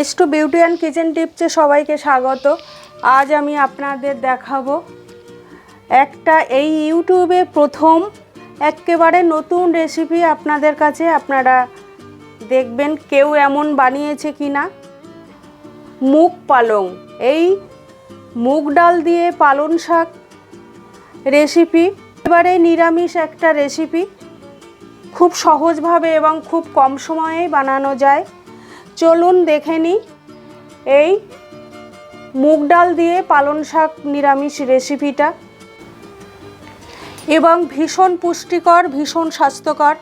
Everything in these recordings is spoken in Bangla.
S two beauty and kitchen টিপসে সবাইকে স্বাগত। আজ আমি আপনাদের দেখাবো একটা এই ইউটিউবে প্রথম একেবারে নতুন রেসিপি আপনাদের কাছে। আপনারা দেখবেন কেউ এমন বানিয়েছে কি না মুগ পালং। এই মুগ ডাল দিয়ে পালন শাক রেসিপি এবারে নিরামিষ একটা রেসিপি খুব সহজভাবে এবং খুব কম সময়ে বানানো যায়। চলুন দেখে নিই এই মুগ ডাল দিয়ে পালন শাক নিরামিষ রেসিপিটা এবং ভীষণ পুষ্টিকর, ভীষণ স্বাস্থ্যকর।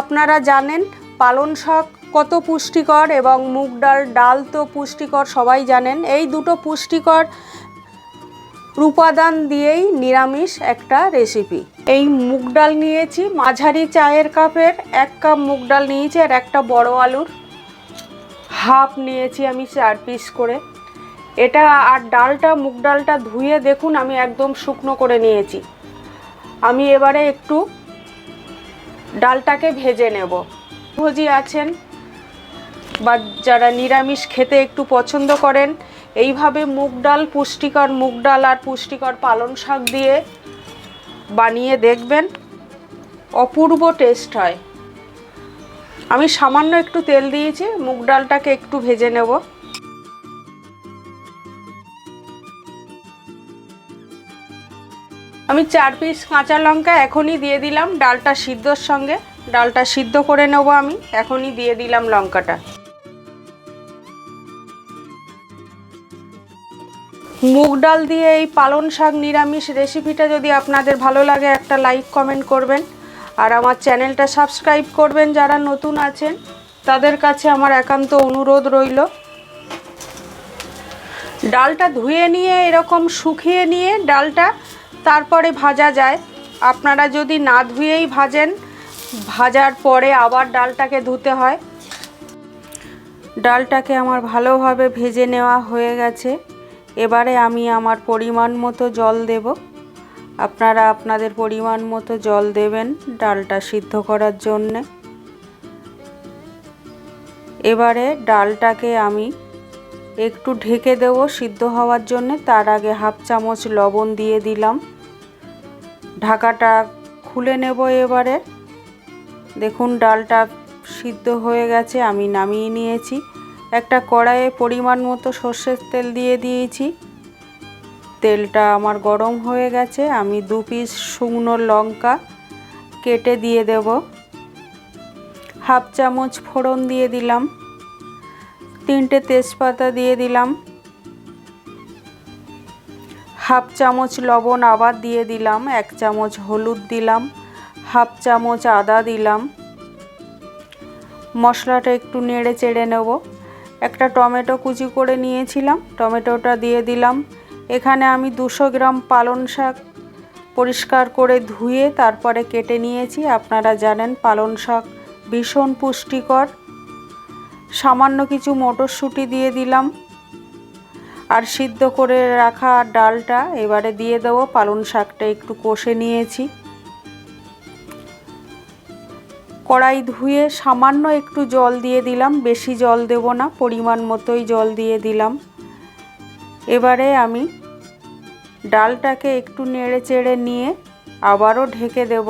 আপনারা জানেন, পালন শাক কত পুষ্টিকর এবং মুগ ডাল ডাল তো পুষ্টিকর, সবাই জানেন। এই দুটো পুষ্টিকর উপাদান দিয়েই নিরামিষ একটা রেসিপি এই মুগ ডাল নিয়েছি, মাঝারি চায়ের কাপের এক কাপ মুগ ডাল নিয়েছি, আর একটা বড় আলুর। হাফ নিয়েছি আমি চার পিস করে। এটা আর ডালটা, মুগ ডালটা ধুয়ে দেখুন, আমি একদম শুকনো করে নিয়েছি। আমি এবারে একটু ডালটাকে ভেজে নেব। ভোজি আছেন বা যারা নিরামিষ খেতে একটু পছন্দ করেন, এইভাবে মুগ ডাল, পুষ্টিকর মুগ ডাল আর পুষ্টিকর পালং শাক দিয়ে বানিয়ে দেখবেন। অপূর্ব টেস্ট হয়। আমি সামান্য একটু তেল দিয়েছি, মুগ ডালটাকে একটু ভেজে নেব। আমি চার পিস কাঁচা লঙ্কা এখনই দিয়ে দিলাম, ডালটা সিদ্ধর সঙ্গে। ডালটা সিদ্ধ করে নেব আমি, এখনই দিয়ে দিলাম লঙ্কাটা। মুগ ডাল দিয়ে এই পালন শাক নিরামিষ রেসিপিটা যদি আপনাদের ভালো লাগে, একটা লাইক কমেন্ট করবেন। আর আমার চ্যানেলটা সাবস্ক্রাইব করবেন যারা নতুন আছেন, তাদের কাছে আমার একান্ত অনুরোধ রইল। ডালটা ধুয়ে নিয়ে, এরকম শুকিয়ে নিয়ে ডালটা তারপরে ভাজা যায়। আপনারা যদি না ধুয়েই ভাজেন, ভাজার পরে আবার ডালটাকে ধুতে হয়। ডালটাকে আমার ভালোভাবে ভেজে নেওয়া হয়ে গেছে। এবারে আমি আমার পরিমাণ মতো জল দেব। আপনারা আপনাদের পরিমাণ মতো জল দেবেন ডালটা সিদ্ধ করার জন্যে। এবারে ডালটাকে আমি একটু ঢেকে দেব সিদ্ধ হওয়ার জন্য। তার আগে হাফ চামচ লবণ দিয়ে দিলাম। ঢাকাটা খুলে নেব এবারে। দেখুন ডালটা সিদ্ধ হয়ে গেছে, আমি নামিয়ে নিয়েছি। একটা কড়াইয়ে পরিমাণ মতো সর্ষের তেল দিয়ে দিয়েছি। তেলটা আমার গরম হয়ে গেছে, আমি দু পিস শুকনো লঙ্কা কেটে দিয়ে দেব। হাফ চামচ ফোড়ন দিয়ে দিলাম, তিনটে তেজপাতা দিয়ে দিলাম, হাফ চামচ লবণ আবার দিয়ে দিলাম, এক চামচ হলুদ দিলাম, হাফ চামচ আদা দিলাম। মশলাটা একটু নেড়ে চেড়ে নেব। একটা টমেটো কুচি করে নিয়েছিলাম, টমেটোটা দিয়ে দিলাম এখানে আমি দুশো গ্রাম পালন শাক পরিষ্কার করে ধুয়ে তারপরে কেটে নিয়েছি। আপনারা জানেন পালন শাক ভীষণ পুষ্টিকর। সামান্য কিছু মটরশুঁটি দিয়ে দিলাম। আর সিদ্ধ করে রাখা ডালটা এবারে দিয়ে দেবো। পালন শাকটা একটু কষে নিয়েছি। কড়াই ধুয়ে সামান্য একটু জল দিয়ে দিলাম। বেশি জল দেব না, পরিমাণ মতোই জল দিয়ে দিলাম। এবারে আমি ডালটাকে একটু নেড়ে চেড়ে নিয়ে আবারও ঢেকে দেব।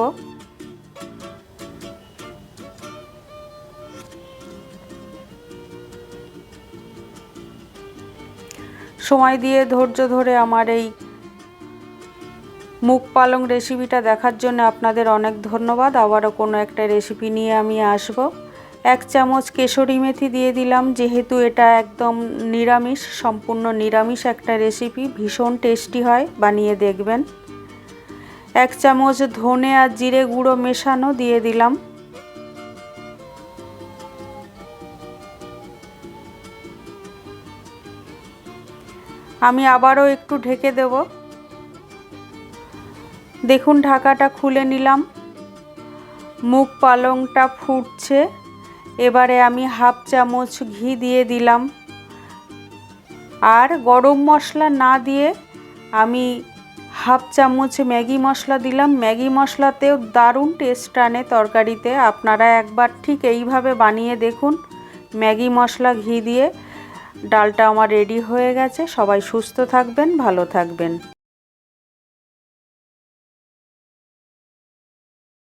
সময় দিয়ে ধৈর্য ধরে আমার এই মুখ পালং রেসিপিটা দেখার জন্য আপনাদের অনেক ধন্যবাদ। আবারও কোনো একটা রেসিপি নিয়ে আমি আসব। এক চামচ কেশরি মেথি দিয়ে দিলাম, যেহেতু এটা একদম নিরামিষ, সম্পূর্ণ নিরামিষ একটা রেসিপি ভীষণ টেস্টি হয়, বানিয়ে দেখবেন। এক চামচ ধনে আর জিরে গুঁড়ো মেশানো দিয়ে দিলাম। আমি আবারও একটু ঢেকে দেবো। দেখুন, ঢাকাটা খুলে নিলাম। মুগ পালংটা ফুটছে। এবারে আমি হাফ চামচ ঘি দিয়ে দিলাম। আর গরম মশলা না দিয়ে আমি হাফ চামচ ম্যাগি মশলা দিলাম। ম্যাগি মশলাতেও দারুণ টেস্ট আনে তরকারিতে। আপনারা একবার ঠিক এইভাবে বানিয়ে দেখুন। ম্যাগি মশলা, ঘি দিয়ে ডালটা আমার রেডি হয়ে গেছে। সবাই সুস্থ থাকবেন, ভালো থাকবেন।